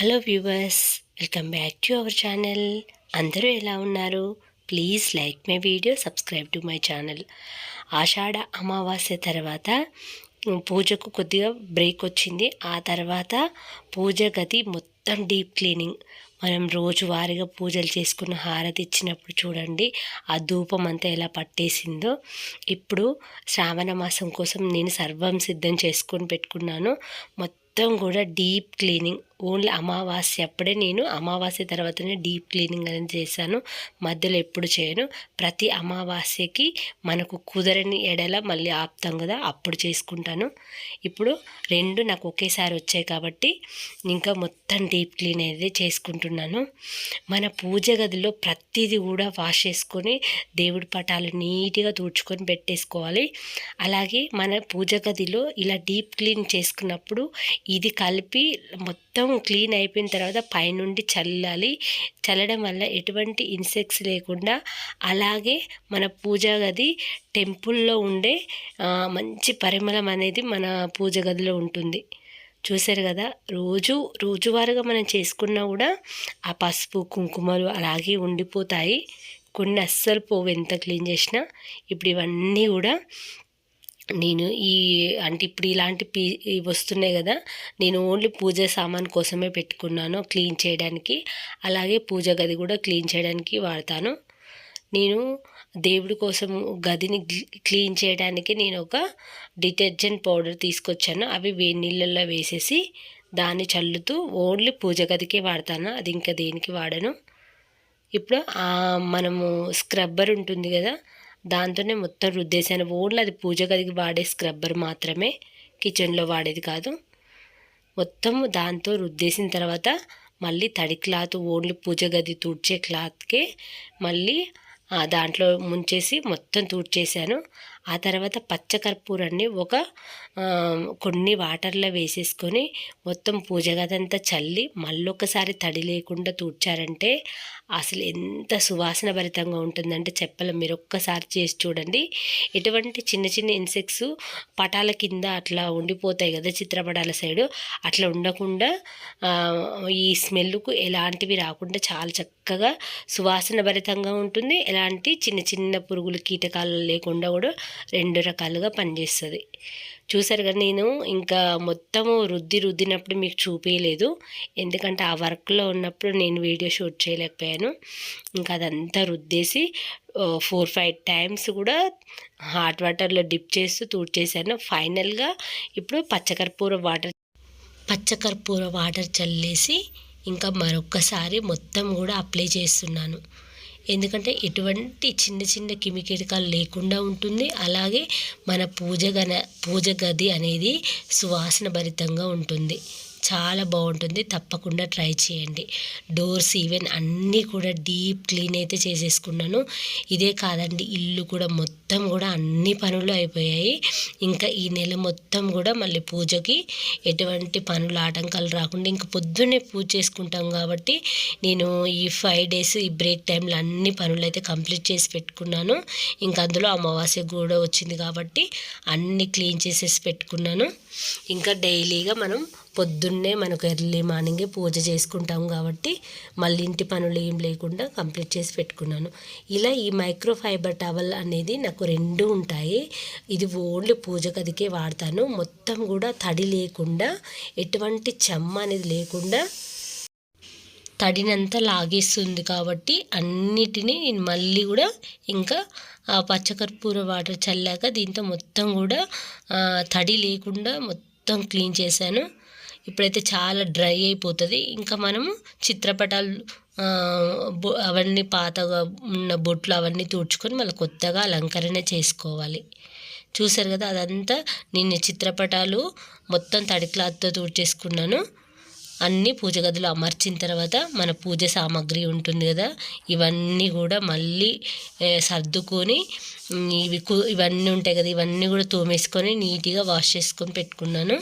Hello viewers welcome back to our channel. అందరూ ఎలా ఉన్నారు? Please like my video subscribe to my channel. Ashadha Amavasya తర్వాత పూజకు కొద్దిగా బ్రేక్ వచ్చింది. ఆ తర్వాత పూజ గది మొత్తం డీప్ క్లీనింగ్. మనం రోజువారీగా పూజలు చేసుకున్న హారతి ఇచ్చినప్పుడు చూడండి ఆ ధూపం అంతా ఎలా పట్టేసిందో. ఇప్పుడు శ్రావణ మాసం కోసం నేను సర్వం సిద్ధం చేసుకొని పెట్టుకున్నాను. మొత్తం కూడా డీప్ క్లీనింగ్. ఓన్లీ అమావాస్య అప్పుడే నేను అమావాస్య తర్వాతనే డీప్ క్లీనింగ్ అనేది చేశాను. మధ్యలో ఎప్పుడు చేయను. ప్రతి అమావాస్యకి మనకు కుదరని ఎడల మళ్ళీ ఆపుతాం కదా అప్పుడు చేసుకుంటాను. ఇప్పుడు రెండు నాకు ఒకేసారి వచ్చాయి కాబట్టి ఇంకా మొత్తం డీప్ క్లీన్ అనేది చేసుకుంటున్నాను. మన పూజ గదిలో ప్రతిదీ కూడా వాష్ చేసుకొని దేవుడి పటాలు నీట్గా తుడుచుకొని పెట్టేసుకోవాలి. అలాగే మన పూజ గదిలో ఇలా డీప్ క్లీన్ చేసుకున్నప్పుడు ఇది కలిపి మొత్తం క్లీన్ అయిపోయిన తర్వాత పైనుండి చల్లాలి. చల్లడం వల్ల ఎటువంటి ఇన్సెక్ట్స్ లేకుండా అలాగే మన పూజా గది టెంపుల్లో ఉండే మంచి పరిమళం అనేది మన పూజ గదిలో ఉంటుంది. చూశారు కదా? రోజు రోజువారీగా మనం చేసుకున్నా కూడా ఆ పసుపు కుంకుమలు అలాగే ఉండిపోతాయి. కొన్ని అస్సలు పోవు ఎంత క్లీన్ చేసినా. ఇప్పుడు ఇవన్నీ కూడా నేను ఈ అంటే ఇప్పుడు ఇలాంటి పీ ఇవి వస్తున్నాయి కదా నేను ఓన్లీ పూజ సామాన్ కోసమే పెట్టుకున్నాను క్లీన్ చేయడానికి. అలాగే పూజ గది కూడా క్లీన్ చేయడానికి వాడతాను. నేను దేవుడి కోసం గదిని క్లీన్ చేయడానికి నేను ఒక డిటర్జెంట్ పౌడర్ తీసుకొచ్చాను. అవి వేడి నీళ్ళల్లో వేసేసి దాన్ని చల్లుతూ ఓన్లీ పూజ గదికే వాడతాను. అది ఇంకా దేనికి వాడను. ఇప్పుడు మనము స్క్రబ్బర్ ఉంటుంది కదా దాంతోనే మొత్తం రుద్దేశాను. ఓన్లీ అది పూజ గదికి వాడే స్క్రబ్బర్ మాత్రమే కిచెన్లో వాడేది కాదు. మొత్తం దాంతో రుద్దేసిన తర్వాత మళ్ళీ తడి క్లాత్ ఓన్లీ పూజ గది తుడిచే క్లాత్కే మళ్ళీ దాంట్లో ముంచేసి మొత్తం తూడ్చేశాను. ఆ తర్వాత పచ్చకర్పూరాన్ని ఒక కొన్ని వాటర్లో వేసేసుకొని మొత్తం పూజ గదంతా చల్లి మళ్ళొకసారి తడి లేకుండా తూడ్చారంటే అసలు ఎంత సువాసన భరితంగా ఉంటుందంటే చెప్పలేం. మీరు ఒక్కసారి చేసి చూడండి. ఎటువంటి చిన్న చిన్న ఇన్సెక్ట్స్ పటాల కింద అట్లా ఉండిపోతాయి కదా చిత్రపటాల సైడు. అట్లా ఉండకుండా ఈ స్మెల్కు ఎలాంటివి రాకుండా చాలా చక్కగా సువాసన భరితంగా ఉంటుంది. ఎలాంటి చిన్న చిన్న పురుగులు కీటకాలు లేకుండా కూడా రెండు రకాలుగా పనిచేస్తుంది. చూసారు కదా నేను ఇంకా మొత్తము రుద్ది రుద్దినప్పుడు మీకు చూపించలేదు ఎందుకంటే ఆ వర్క్లో ఉన్నప్పుడు నేను వీడియో షూట్ చేయలేకపోయాను. ఇంకా అదంతా రుద్దేసి ఫోర్ ఫైవ్ టైమ్స్ కూడా హాట్ వాటర్లో డిప్ చేస్తూ తూడ్చేసాను ఫైనల్గా ఇప్పుడు పచ్చకర్పూర వాటర్ పచ్చకర్పూర వాటర్ చల్లేసి ఇంకా మరొక్కసారి మొత్తం కూడా అప్లై చేస్తున్నాను. ఎందుకంటే ఎటువంటి చిన్న చిన్న కిమికీటకాలు లేకుండా ఉంటుంది. అలాగే మన పూజ గన పూజ గది అనేది సువాసన భరితంగా ఉంటుంది. చాలా బాగుంటుంది. తప్పకుండా ట్రై చేయండి. డోర్స్ ఈవెన్ అన్నీ కూడా డీప్ క్లీన్ అయితే చేసేసుకున్నాను. ఇదే కాదండి ఇల్లు కూడా మొత్తం కూడా అన్ని పనులు అయిపోయాయి. ఇంకా ఈ నెల మొత్తం కూడా మళ్ళీ పూజకి ఎటువంటి పనులు ఆటంకాలు రాకుండా ఇంకా పొద్దున్నే పూజ చేసుకుంటాం కాబట్టి నేను ఈ ఫైవ్ డేస్ ఈ బ్రేక్ టైంలో అన్ని పనులు అయితే కంప్లీట్ చేసి పెట్టుకున్నాను. ఇంకా అందులో అమావాస్య కూడా వచ్చింది కాబట్టి అన్ని క్లీన్ చేసేసి పెట్టుకున్నాను. ఇంకా డైలీగా మనం పొద్దున్నే మనకు ఎర్లీ మార్నింగే పూజ చేసుకుంటాం కాబట్టి మళ్ళీ ఇంటి పనులు ఏం లేకుండా కంప్లీట్ చేసి పెట్టుకున్నాను. ఇలా ఈ మైక్రో ఫైబర్ టవల్ అనేది నాకు రెండు ఉంటాయి. ఇది ఓన్లీ పూజ గదికే వాడతాను. మొత్తం కూడా తడి లేకుండా ఎటువంటి చెమ్మ అనేది లేకుండా తడినంత లాగేస్తుంది కాబట్టి అన్నిటినీ నేను మళ్ళీ కూడా ఇంకా ఆ పచ్చకర్పూర వాటర్ చల్లాక దీంతో మొత్తం కూడా తడి లేకుండా మొత్తం క్లీన్ చేశాను. ఇప్పుడైతే చాలా డ్రై అయిపోతుంది. ఇంకా మనము చిత్రపటాలు బొ- అవన్నీ పాతగా ఉన్న బొట్లు అవన్నీ తుడుచుకొని మళ్ళీ కొత్తగా అలంకరణ చేసుకోవాలి. చూసారు కదా అదంతా నేను చిత్రపటాలు మొత్తం తడి క్లాత్తో తుడిచేసుకున్నాను. అన్నీ పూజ గదిలో అమర్చిన తర్వాత మన పూజ సామాగ్రి ఉంటుంది కదా ఇవన్నీ కూడా మళ్ళీ సర్దుకొని ఇవి ఇవన్నీ ఉంటాయి కదా ఇవన్నీ కూడా తోమేసుకొని నీట్గా వాష్ చేసుకొని పెట్టుకున్నాను.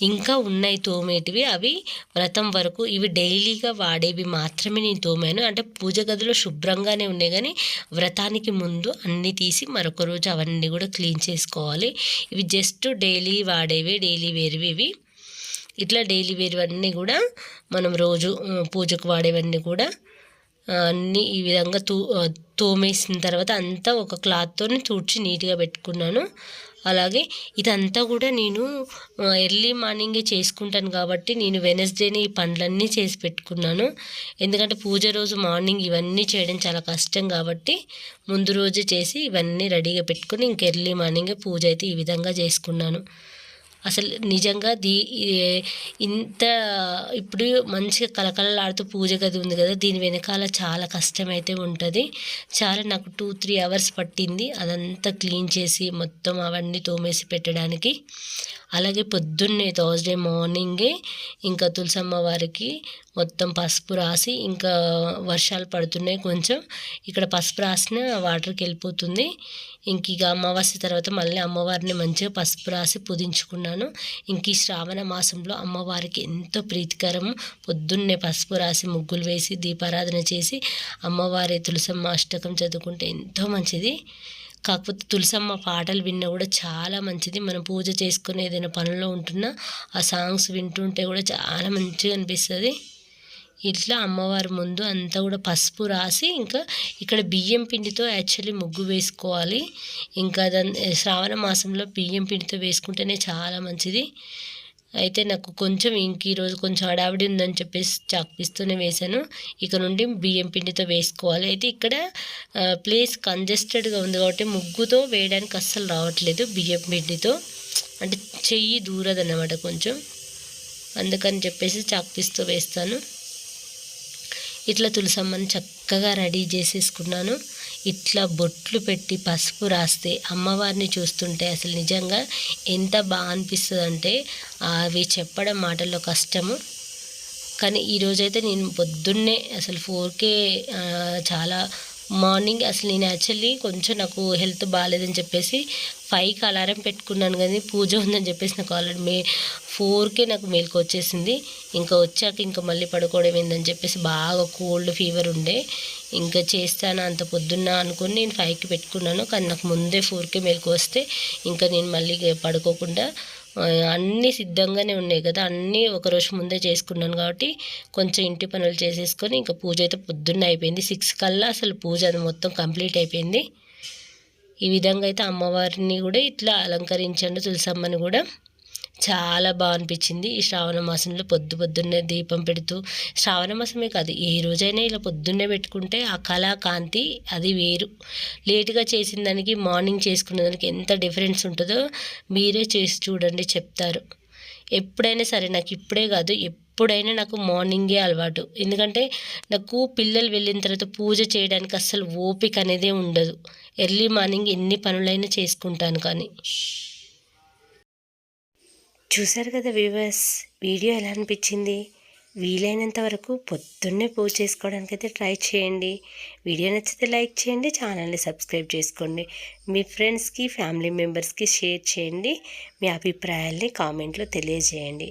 ఇంకా ఉన్నాయి తోమేటివి. అవి వ్రతం వరకు ఇవి డైలీగా వాడేవి మాత్రమే నేను తోమాను. అంటే పూజ గదిలో శుభ్రంగానే ఉన్నాయి కానీ వ్రతానికి ముందు అన్నీ తీసి మరొక రోజు అవన్నీ కూడా క్లీన్ చేసుకోవాలి. ఇవి జస్ట్ డైలీ వాడేవి డైలీ వేరువి ఇవి. ఇట్లా డైలీ వేరువన్నీ కూడా మనం రోజు పూజకు వాడేవన్నీ కూడా అన్నీ ఈ విధంగా తూ తోమేసిన తర్వాత అంతా ఒక క్లాత్తోని తుడిచి నీట్గా పెట్టుకున్నాను. అలాగే ఇదంతా కూడా నేను ఎర్లీ మార్నింగే చేసుకుంటాను కాబట్టి నేను వెనస్డేని ఈ పండ్లన్నీ చేసి పెట్టుకున్నాను. ఎందుకంటే పూజ రోజు మార్నింగ్ ఇవన్నీ చేయడం చాలా కష్టం కాబట్టి ముందు రోజు చేసి ఇవన్నీ రెడీగా పెట్టుకుని ఇంక ఎర్లీ మార్నింగే పూజ అయితే ఈ విధంగా చేసుకున్నాను. అసలు నిజంగా దీ ఇంత ఇప్పుడు మంచిగా కలకలలాడుతూ పూజ గది ఉంది కదా దీని వెనకాల చాలా కష్టమైతే ఉంటుంది. చాలా నాకు టూ త్రీ అవర్స్ పట్టింది. అదంతా క్లీన్ చేసి మొత్తం అవన్నీ తోమేసి పెట్టడానికి. అలాగే పొద్దున్నే థర్స్డే మార్నింగే ఇంకా తులసమ్మ వారికి మొత్తం పసుపు రాసి ఇంకా వర్షాలు పడుతున్నాయి కొంచెం. ఇక్కడ పసుపు రాసిన వాటర్కి వెళ్ళిపోతుంది. ఇంక ఇక అమావాస్య తర్వాత మళ్ళీ అమ్మవారిని మంచిగా పసుపు రాసి పుదించుకున్నాను. ఇంక ఈ శ్రావణ మాసంలో అమ్మవారికి ఎంతో ప్రీతికరం. పొద్దున్నే పసుపు రాసి ముగ్గులు వేసి దీపారాధన చేసి అమ్మవారి తులసమ్మ అష్టకం చదువుకుంటే ఎంతో మంచిది. కాకపోతే తులసమ్మ పాటలు విన్నా కూడా చాలా మంచిది. మనం పూజ చేసుకుని ఏదైనా పనుల్లో ఉంటున్నా ఆ సాంగ్స్ వింటుంటే కూడా చాలా మంచిగా అనిపిస్తుంది. ఇట్లా అమ్మవారి ముందు అంతా కూడా పసుపు రాసి ఇంకా ఇక్కడ బియ్యం పిండితో యాక్చువల్లీ ముగ్గు వేసుకోవాలి. ఇంకా దాని శ్రావణ మాసంలో బియ్యం పిండితో వేసుకుంటేనే చాలా మంచిది. అయితే నాకు కొంచెం ఇంక ఈరోజు కొంచెం హడావిడి ఉందని చెప్పేసి చాక్పిస్తూనే వేశాను. ఇక నుండి బియ్యం పిండితో వేసుకోవాలి. అయితే ఇక్కడ ప్లేస్ కంజెస్టెడ్గా ఉంది కాబట్టి ముగ్గుతో వేయడానికి అస్సలు రావట్లేదు బియ్యం పిండితో. అంటే చెయ్యి దూరదన్నమాట కొంచెం. అందుకని చెప్పేసి చాక్పీస్తో వేస్తాను. ఇట్లా తులసమ్మని చక్కగా రెడీ చేసేసుకున్నాను. ఇట్లా బొట్లు పెట్టి పసుపు రాస్తే అమ్మవారిని చూస్తుంటే అసలు నిజంగా ఎంత బాగా అనిపిస్తుంది అంటే అవి చెప్పడం మాటల్లో కష్టము. కానీ ఈరోజైతే నేను పొద్దున్నే అసలు ఫోర్కే చాలా మార్నింగ్ అసలు నేను యాక్చువల్లీ కొంచెం నాకు హెల్త్ బాగాలేదని చెప్పేసి ఫైవ్కి అలారం పెట్టుకున్నాను కానీ పూజ ఉందని చెప్పేసి నాకు ఆల్రెడీ మే ఫోర్కే నాకు మేల్కి వచ్చేసింది. ఇంకా వచ్చాక ఇంకా మళ్ళీ పడుకోవడం ఏందని చెప్పేసి బాగా కోల్డ్ ఫీవర్ ఉండే. ఇంకా చేస్తాను అంత పొద్దున్న అనుకుని నేను ఫైవ్కి పెట్టుకున్నాను. కానీ నాకు ముందే ఫోర్కే మేల్కి వస్తే ఇంకా నేను మళ్ళీ పడుకోకుండా అన్నీ సిద్ధంగానే ఉన్నాయి కదా. అన్నీ ఒకరోజు ముందే చేసుకున్నాను కాబట్టి కొంచెం ఇంటి పనులు చేసేసుకొని ఇంకా పూజ అయితే పొద్దున్న అయిపోయింది. సిక్స్ కల్లా అసలు పూజ అది మొత్తం కంప్లీట్ అయిపోయింది. ఈ విధంగా అయితే అమ్మవారిని కూడా ఇట్లా అలంకరించండి తులసమ్మని కూడా. చాలా బాగా అనిపించింది. ఈ శ్రావణ మాసంలో పొద్దు పొద్దున్నే దీపం పెడుతూ శ్రావణ మాసమే కాదు ఏ రోజైనా ఇలా పొద్దున్నే పెట్టుకుంటే ఆ కళాకాంతి అది వేరు. లేటుగా చేసిన దానికి మార్నింగ్ చేసుకున్న దానికి ఎంత డిఫరెన్స్ ఉంటుందో మీరే చేసి చూడండి చెప్తారు. ఎప్పుడైనా సరే నాకు ఇప్పుడే కాదు ఎప్పుడైనా నాకు మార్నింగే అలవాటు. ఎందుకంటే నాకు పిల్లలు వెళ్ళిన తర్వాత పూజ చేయడానికి అస్సలు ఓపిక అనేదే ఉండదు. ఎర్లీ మార్నింగ్ ఎన్ని పనులైనా చేసుకుంటాను కానీ. చూసారు కదా వ్యూవర్స్ వీడియో ఎలా అనిపించింది? వీలైనంత వరకు పొద్దున్నే పూజ చేసుకోవడానికి అయితే ట్రై చేయండి. వీడియో నచ్చితే లైక్ చేయండి ఛానల్ని సబ్స్క్రైబ్ చేసుకోండి. మీ ఫ్రెండ్స్కి ఫ్యామిలీ మెంబర్స్కి షేర్ చేయండి. మీ అభిప్రాయాల్ని కామెంట్లో తెలియజేయండి.